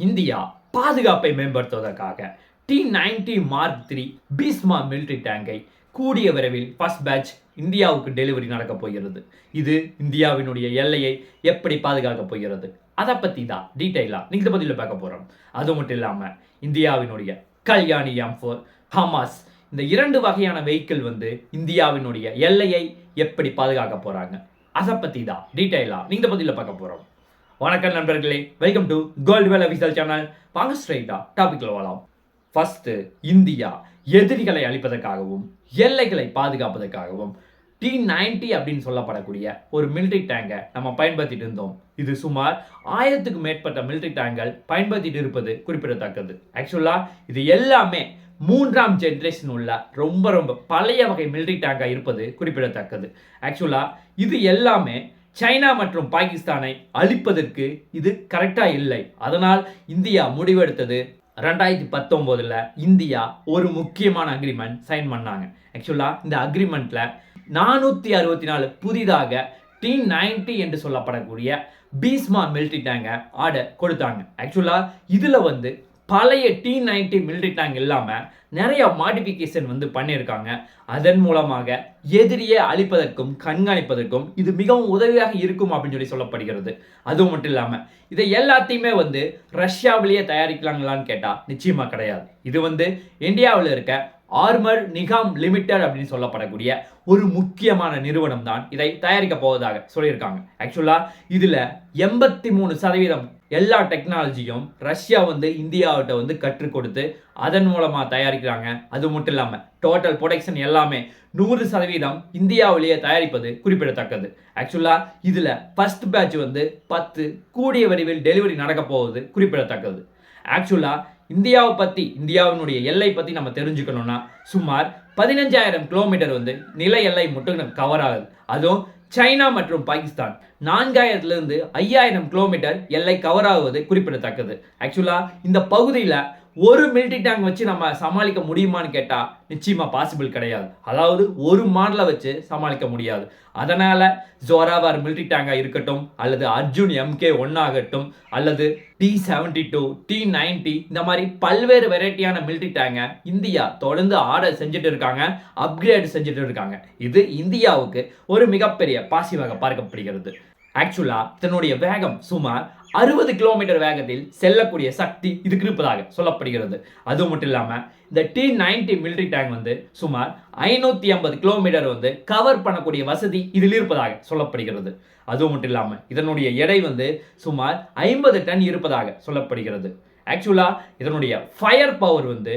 India பாதுகாப்பை மேம்படுத்துவதற்காக T ninety mark three Bhishma military டேங்கை கூடிய விரைவில் ஃபர்ஸ்ட் பேட்ச் இந்தியாவுக்கு டெலிவரி நடக்கப் போகிறது. இது இந்தியாவினுடைய எல்லையை எப்படி பாதுகாக்கப் போகிறது? அதை பற்றி தான் டீட்டெயிலாக நீங்கள் பதிலில் பார்க்க போகிறோம் அது மட்டும் இல்லாமல் இந்தியாவினுடைய கல்யாணி எம் ஃபோர் ஹமாஸ் இந்த இரண்டு வகையான வெஹிக்கிள் வந்து இந்தியாவினுடைய எல்லையை எப்படி பாதுகாக்க போகிறாங்க அதை பற்றி தான் டீட்டெயிலாக நீங்கள் பதிலில் பார்க்க போகிறோம் வணக்கம் நண்பர்களே welcome to gold whale official channel வாங்க ஸ்ட்ரைட்டா டாபிக்ல வரலாம் ஃபர்ஸ்ட் இந்தியா எதிரிகளை அழிப்பதற்காகவும் எல்லைகளை பாதுகாப்பதற்காகவும் டி நைன்டி அப்படின்னு சொல்லப்படக்கூடிய ஒரு மிலிட்ரி டேங்கை நம்ம பயன்படுத்திட்டு இருந்தோம். இது சுமார் ஆயிரத்துக்கு மேற்பட்ட மிலிட்ரி டேங்கல் பயன்படுத்திட்டு இருப்பது குறிப்பிடத்தக்கது. ஆக்சுவலாக இது எல்லாமே மூன்றாம் ஜென்ரேஷன் உள்ள ரொம்ப ரொம்ப பழைய வகை மிலிட்ரி டேங்காக இருப்பது குறிப்பிடத்தக்கது. ஆக்சுவலாக இது எல்லாமே சைனா மற்றும் பாகிஸ்தானை அழிப்பதற்கு இது கரெக்டாக இல்லை. அதனால் இந்தியா முடிவெடுத்தது. ரெண்டாயிரத்தி பத்தொம்போதில் இந்தியா ஒரு முக்கியமான அக்ரிமெண்ட் சைன் பண்ணாங்க. ஆக்சுவலாக இந்த அக்ரிமெண்ட்டில் நானூற்றி அறுபத்தி நாலு புதிதாக டி நைன்டி என்று சொல்லப்படக்கூடிய பீஸ்மா மிலிட்டரி டேங்கை ஆர்டர் கொடுத்தாங்க. ஆக்சுவலாக இதில் வந்து பழைய டி நைன்டி மிலிட்டரி டேங்க் இல்லாமல் நிறைய மாடிஃபிகேஷன் வந்து பண்ணியிருக்காங்க. அதன் மூலமாக எதிரியை அழிப்பதற்கும் கண்காணிப்பதற்கும் இது மிகவும் உதவியாக இருக்கும் அப்படின்னு சொல்லி சொல்லப்படுகிறது. அது மட்டும் இல்லாமல் இதை எல்லாத்தையுமே வந்து ரஷ்யாவிலேயே தயாரிக்கலாங்களான்னு கேட்டால் நிச்சயமாக கிடையாது. இது வந்து இந்தியாவில் இருக்க ஆர்மர் நிகாம் லிமிடெட் அப்படின்னு சொல்லப்படக்கூடிய ஒரு முக்கியமான நிறுவனம் தான் இதை தயாரிக்க போவதாக சொல்லியிருக்காங்க. ஆக்சுவலாக இதில் எண்பத்தி மூணு சதவீதம் எல்லா டெக்னாலஜியும் ரஷ்யா வந்து இந்தியாவிட்ட வந்து கற்றுக் கொடுத்து அதன் மூலமாக தயாரிக்கிறாங்க. அது மட்டும் இல்லாமல் டோட்டல் ப்ரொடக்ஷன் எல்லாமே நூறு சதவீதம் இந்தியாவிலேயே தயாரிப்பது குறிப்பிடத்தக்கது. ஆக்சுவலாக இதில் ஃபர்ஸ்ட் பேட்ச் வந்து பத்து கூடிய வடிவில் டெலிவரி நடக்க போவது குறிப்பிடத்தக்கது. ஆக்சுவலாக இந்தியாவை பற்றி இந்தியாவினுடைய எல்லை பற்றி நம்ம தெரிஞ்சுக்கணும்னா சுமார் பதினஞ்சாயிரம் கிலோமீட்டர் வந்து நில எல்லை மட்டும் கவர் ஆகுது. அதுவும் சைனா மற்றும் பாகிஸ்தான். நான்காயிரத்துலேருந்து ஐயாயிரம் கிலோமீட்டர் எல்லை கவர் ஆகுவது குறிப்பிடத்தக்கது. ஆக்சுவலாக இந்த பகுதியில் ஒரு மிலிட்ரி டேங்க் வச்சு நம்ம சமாளிக்க முடியுமான்னு கேட்டால் நிச்சயமாக பாசிபிள் கிடையாது. அதாவது ஒரு மாடலை வச்சு சமாளிக்க முடியாது. அதனால் ஜோராவார் மிலிட்ரி டேங்காக இருக்கட்டும் அல்லது அர்ஜுன் எம்கே ஒன் ஆகட்டும் அல்லது T seventy two T ninety இந்த மாதிரி பல்வேறு வெரைட்டியான மிலிட்ரி டேங்கை இந்தியா தொடர்ந்து ஆர்டர் செஞ்சுட்டு இருக்காங்க அப்கிரேட் செஞ்சுட்டு இருக்காங்க. இது இந்தியாவுக்கு ஒரு மிகப்பெரிய பாசிவாக பார்க்கப்படுகிறது. ஆக்சுவலாக தன்னுடைய வேகம் சுமார் அறுபது கிலோமீட்டர் வேகத்தில் செல்லக்கூடிய சக்தி இதுக்கு இருப்பதாக சொல்லப்படுகிறது. அது மட்டும் இல்லாமல் இந்த டி நைன்டி மிலிட்ரி டேங்க் வந்து சுமார் ஐநூற்றி ஐம்பது கிலோமீட்டர் வந்து கவர் பண்ணக்கூடிய வசதி இதில் இருப்பதாக சொல்லப்படுகிறது. அது மட்டும் இல்லாமல் இதனுடைய எடை வந்து சுமார் ஐம்பது டன் இருப்பதாக சொல்லப்படுகிறது. ஆக்சுவலாக இதனுடைய ஃபயர் பவர் வந்து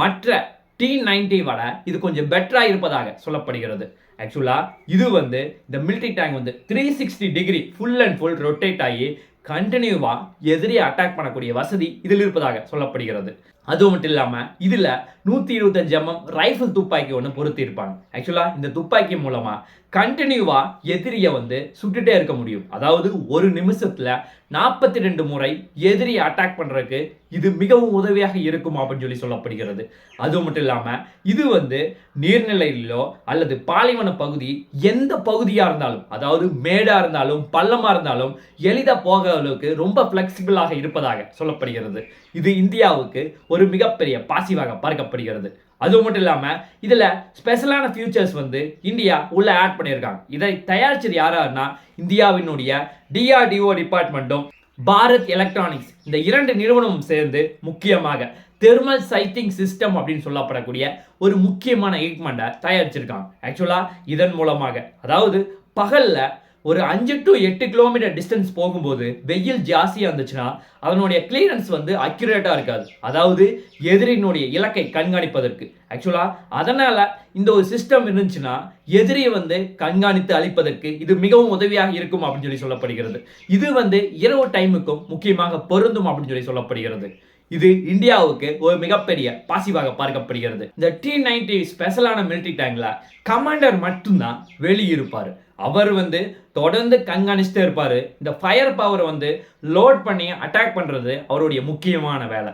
மற்ற டி நைன்டி வட இது கொஞ்சம் பெட்டராக இருப்பதாக சொல்லப்படுகிறது. ஆக்சுவலாக இது வந்து இந்த மிலிட்ரி டேங்க் வந்து three sixty degree full and full rotate ஆகி கண்டினியூவாக எதிரியை அட்டாக் பண்ணக்கூடிய வசதி இதில் இருப்பதாக சொல்லப்படுகிறது. அது மட்டும் இல்லாமல் இதில் நூற்றி இருபத்தஞ்சு எம்எம் ரைஃபிள் துப்பாக்கி ஒன்று பொருத்தியிருப்பாங்க. ஆக்சுவலாக இந்த துப்பாக்கி மூலமாக கண்டினியூவாக எதிரியை வந்து சுட்டுட்டே இருக்க முடியும். அதாவது ஒரு நிமிஷத்தில் நாற்பத்தி ரெண்டு முறை எதிரியை அட்டாக் பண்ணுறதுக்கு இது மிகவும் உதவியாக இருக்கும் அப்படின்னு சொல்லி சொல்லப்படுகிறது. அது மட்டும் இல்லாமல் இது வந்து நீர்நிலையிலோ அல்லது பாலைவன பகுதி எந்த பகுதியாக இருந்தாலும் அதாவது மேடாக இருந்தாலும் பள்ளமாக இருந்தாலும் எளிதாக போக அளவுக்கு ரொம்ப ஃப்ளெக்சிபிளாக இருப்பதாக சொல்லப்படுகிறது. இது இந்தியாவுக்கு ஒரு மிகப்பெரிய பாசிவாக பார்க்கப்படுகிறது. அது மட்டும் இல்லாமல் இதில் ஸ்பெஷலான ஃபியூச்சர்ஸ் வந்து இந்தியா உள்ளே ஆட் பண்ணியிருக்காங்க. இதை தயாரிச்சது யாராருன்னா இந்தியாவினுடைய டிஆர்டிஓ டிபார்ட்மெண்ட்டும் பாரத் எலக்ட்ரானிக்ஸ் இந்த இரண்டு நிறுவனமும் சேர்ந்து முக்கியமாக தெர்மல் சைட்டிங் சிஸ்டம் அப்படின்னு சொல்லப்படக்கூடிய ஒரு முக்கியமான எக்யூப்மெண்ட்டை தயாரிச்சிருக்காங்க. ஆக்சுவலாக இதன் மூலமாக அதாவது பகலில் ஒரு அஞ்சு டு எட்டு கிலோமீட்டர் டிஸ்டன்ஸ் போகும்போது வெயில் ஜாஸ்தியாக இருந்துச்சுன்னா அதனுடைய கிளியரன்ஸ் வந்து அக்யூரேட்டாக இருக்காது. அதாவது எதிரினுடைய இலக்கை கண்காணிப்பதற்கு. ஆக்சுவலாக அதனால் இந்த ஒரு சிஸ்டம் இருந்துச்சுன்னா எதிரியை வந்து கண்காணித்து அழிப்பதற்கு இது மிகவும் உதவியாக இருக்கும் அப்படின்னு சொல்லி சொல்லப்படுகிறது. இது வந்து இரவு டைமுக்கும் முக்கியமாக பொருந்தும் அப்படின்னு சொல்லி சொல்லப்படுகிறது. இது இந்தியாவுக்கு ஒரு மிகப்பெரிய பாசிவாக பார்க்கப்படுகிறது. இந்த டி நைன்டி ஸ்பெஷலான மிலிட்ரி டேங்க்ல கமாண்டர் மட்டும்தான் வெளியிருப்பார். அவர் வந்து தொடர்ந்து கண்காணிச்சுட்டே இருப்பார். இந்த ஃபயர் பவரை வந்து லோட் பண்ணி அட்டாக் பண்ணுறது அவருடைய முக்கியமான வேலை.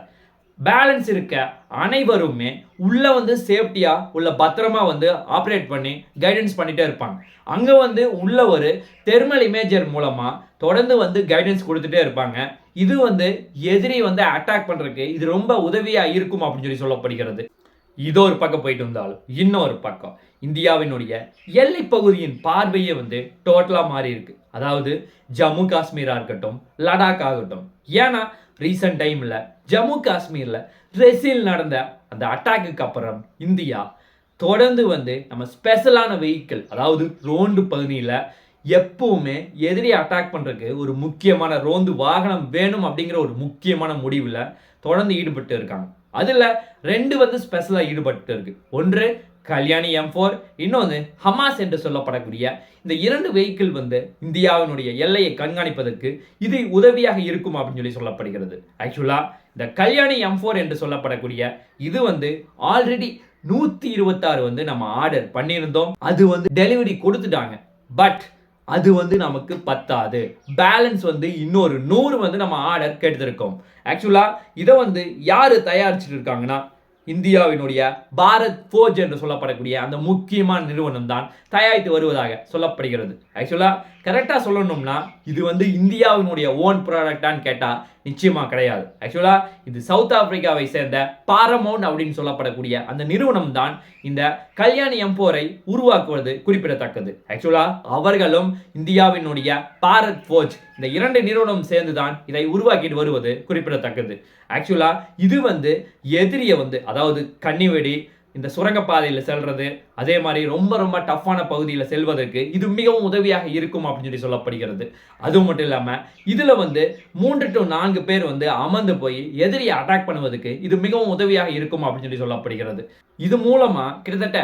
பேலன்ஸ் இருக்க அனைவருமே உள்ளே வந்து சேஃப்டியாக உள்ள பத்திரமா வந்து ஆப்ரேட் பண்ணி கைடன்ஸ் பண்ணிகிட்டே இருப்பாங்க. அங்கே வந்து உள்ள ஒரு தெர்மல் இமேஜர் மூலமாக தொடர்ந்து வந்து கைடன்ஸ் கொடுத்துட்டே இருப்பாங்க. இது வந்து எதிரி வந்து அட்டாக் பண்ணுறதுக்கு இது ரொம்ப உதவியாக இருக்கும் அப்படின்னு சொல்லி சொல்லப்படுகிறது. இதோ ஒரு பக்கம் போயிட்டு வந்தாலும் இன்னொரு பக்கம். இந்தியாவினுடைய எல்லை பகுதியின் பார்வையே வந்து டோட்டலாக மாறி இருக்கு அதாவது ஜம்மு காஷ்மீராக இருக்கட்டும் லடாக் ஆகட்டும். ஏன்னா ரீசன்ட் டைமில் ஜம்மு காஷ்மீரில் ரெசில் நடந்த அந்த அட்டாக்குக்கு அப்புறம் இந்தியா தொடர்ந்து வந்து நம்ம ஸ்பெஷலான வெஹிக்கிள் அதாவது ரோண்டு பகுதியில் எப்பவுமே எதிரி அட்டாக் பண்ணுறதுக்கு ஒரு முக்கியமான ரோந்து வாகனம் வேணும் அப்படிங்கிற ஒரு முக்கியமான முடிவில் தொடர்ந்து ஈடுபட்டு இருக்காங்க. அதில் ரெண்டு வந்து ஸ்பெஷலாக ஈடுபட்டு இருக்கு ஒன்று கல்யாணி எம் ஃபோர் இன்னொன்று ஹமாஸ் என்று சொல்லப்படக்கூடிய இந்த இரண்டு வெஹிக்கிள் வந்து இந்தியாவினுடைய எல்லையை கண்காணிப்பதற்கு இது உதவியாக இருக்கும் அப்படின்னு சொல்லி சொல்லப்படுகிறது. ஆக்சுவலாக இந்த கல்யாணி எம் ஃபோர் என்று சொல்லப்படக்கூடிய இது வந்து ஆல்ரெடி நூற்றி இருபத்தாறு வந்து நம்ம ஆர்டர் பண்ணியிருந்தோம். அது வந்து டெலிவரி கொடுத்துட்டாங்க. பட் அது வந்து நமக்கு பத்தாது. பேலன்ஸ் வந்து இன்னொரு நூறு வந்து நம்ம ஆர்டர் கேட்டுருக்கோம் ஆக்சுவலாக இதை வந்து யார் தயாரிச்சுட்டு இருக்காங்கன்னா இந்தியாவினுடைய பாரத் ஃபோர்ஜ் என்று சொல்லப்படக்கூடிய அந்த முக்கியமான நிறுவனம் தான் தயாரித்து வருவதாக சொல்லப்படுகிறது. ஆக்சுவலாக கரெக்டாக சொல்லணும்னா இது வந்து இந்தியாவினுடைய ஓன் ப்ராடக்டான்னு கேட்டால் நிச்சயமாக கிடையாது. ஆக்சுவலாக இது சவுத் ஆப்பிரிக்காவை சேர்ந்த பாரமௌண்ட் அப்படின்னு சொல்லப்படக்கூடிய அந்த நிறுவனம் தான் இந்த கல்யாணி எம்போரை உருவாக்குவது குறிப்பிடத்தக்கது. ஆக்சுவலாக அவர்களும் இந்தியாவினுடைய பாரத் ஃபோர்ஜ் இந்த இரண்டு நிறுவனம் சேர்ந்து தான் இதை உருவாக்கிட்டு வருவது குறிப்பிடத்தக்கது. ஆக்சுவலாக இது வந்து எதிரியை வந்து அதாவது அதாவது கன்னிவெடி இந்த சுரங்கப்பாதையில் செல்வது அதே மாதிரி ரொம்ப ரொம்ப டஃப்பான பகுதியில் செல்வதற்கு இது மிகவும் உதவியாக இருக்கும் அப்படின்னு சொல்லி சொல்லப்படுகிறது. அது மட்டும் இல்லாமல் இதில் வந்து மூன்று டு நான்கு பேர் வந்து அமர்ந்து போய் எதிரியை அட்டாக் பண்ணுவதற்கு இது மிகவும் உதவியாக இருக்கும் அப்படின்னு சொல்லி சொல்லப்படுகிறது. இது மூலமாக கிட்டத்தட்ட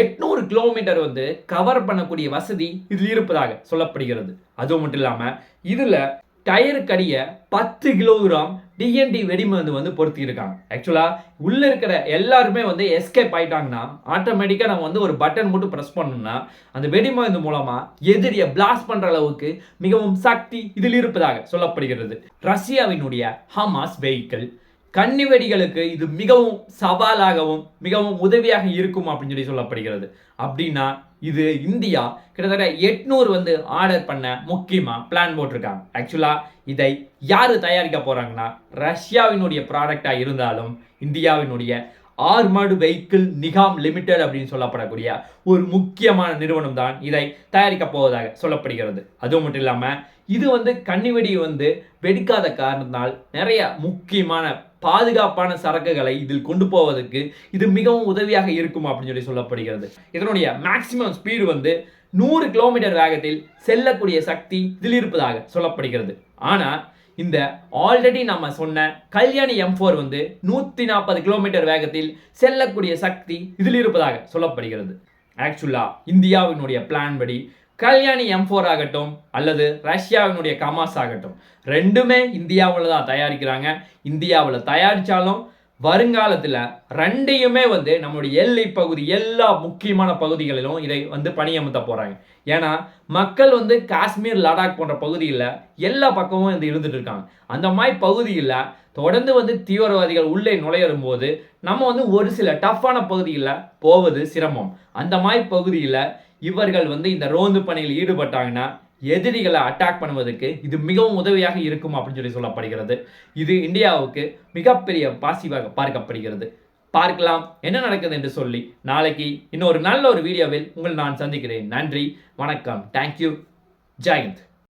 எட்நூறு கிலோமீட்டர் வந்து கவர் பண்ணக்கூடிய வசதி இதில் இருப்பதாக சொல்லப்படுகிறது. அது மட்டும் இல்லாமல் இதில் டயருக்கடியை பத்து கிலோகிராம் டிஎன்டி வெடிமருந்து வந்து பொருத்தியிருக்காங்க. ஆக்சுவலாக உள்ளே இருக்கிற எல்லாருமே வந்து எஸ்கேப் ஆயிட்டாங்கன்னா ஆட்டோமேட்டிக்காக நம்ம வந்து ஒரு பட்டன் மட்டும் ப்ரெஸ் பண்ணோம்னா அந்த வெடிமருந்து மூலமாக எதிரியை பிளாஸ்ட் பண்ணுற அளவுக்கு மிகவும் சக்தி இதில் இருப்பதாக சொல்லப்படுகிறது. ரஷ்யாவினுடைய ஹமாஸ் வெஹிக்கிள் கன்னிவெடிகளுக்கு இது மிகவும் சவாலாகவும் மிகவும் உதவியாக இருக்கும் அப்படின்னு சொல்லி சொல்லப்படுகிறது. அப்படின்னா இது இந்தியா கிட்டத்தட்ட எட்நூறு வந்து ஆர்டர் பண்ண முக்கியமாக பிளான் போட்டிருக்காங்க. ஆக்சுவலாக இதை யார் தயாரிக்க போகிறாங்கன்னா ரஷ்யாவினுடைய ப்ராடக்டாக இருந்தாலும் இந்தியாவினுடைய ஆர்மர்டு வெஹிக்கிள் நிகாம் லிமிடெட் அப்படின்னு சொல்லப்படக்கூடிய ஒரு முக்கியமான நிறுவனம் தான் இதை தயாரிக்க போவதாக சொல்லப்படுகிறது. அது மட்டும் இல்லாமல் இது வந்து கன்னிவெடி வந்து வெடிக்காத காரணத்தினால் நிறைய முக்கியமான பாதுகாப்பான சரக்குகளை இதில் கொண்டு போவதற்கு இது மிகவும் உதவியாக இருக்கும் அப்படின்னு சொல்லி சொல்லப்படுகிறது. இதனுடைய மேக்சிமம் ஸ்பீடு வந்து நூறு கிலோமீட்டர் வேகத்தில் செல்லக்கூடிய சக்தி இதில் இருப்பதாக சொல்லப்படுகிறது. ஆனால் இந்த ஆல்ரெடி நம்ம சொன்ன கல்யாணி எம் ஃபோர் வந்து நூற்றி நாற்பது கிலோமீட்டர் வேகத்தில் செல்லக்கூடிய சக்தி இதில் இருப்பதாக சொல்லப்படுகிறது. ஆக்சுவலாக இந்தியாவினுடைய பிளான் படி கல்யாணி எம் ஃபோர் ஆகட்டும் அல்லது ரஷ்யாவினுடைய கமாஸ் ஆகட்டும். ரெண்டுமே இந்தியாவில் தான் தயாரிக்கிறாங்க. இந்தியாவில் தயாரித்தாலும் வருங்காலத்தில் ரெண்டையுமே வந்து நம்மளுடைய எல்லை பகுதி எல்லா முக்கியமான பகுதிகளிலும் இதை வந்து பணியமர்த்த போகிறாங்க ஏன்னா மக்கள் வந்து காஷ்மீர் லடாக் போன்ற பகுதியில் எல்லா பக்கமும் இது இருந்துட்டு இருக்காங்க. அந்த மாதிரி பகுதியில் தொடர்ந்து வந்து தீவிரவாதிகள் உள்ளே நுழையும் போது நம்ம வந்து ஒரு சில டஃப்பான பகுதியில் போவது சிரமம். அந்த மாதிரி பகுதியில் இவர்கள் வந்து இந்த ரோந்து பணியில் ஈடுபட்டாங்கன்னா எதிரிகளை அட்டாக் பண்ணுவதற்கு இது மிகவும் உதவியாக இருக்கும் அப்படின்னு சொல்லி சொல்லப்படுகிறது. இது இந்தியாவுக்கு மிகப்பெரிய பாசிவாக பார்க்கப்படுகிறது. பார்க்கலாம் என்ன நடக்குது என்று சொல்லி நாளைக்கு இன்னொரு நல்ல ஒரு வீடியோவில் உங்கள் நான் சந்திக்கிறேன். நன்றி வணக்கம். தேங்க்யூ ஜெயந்த்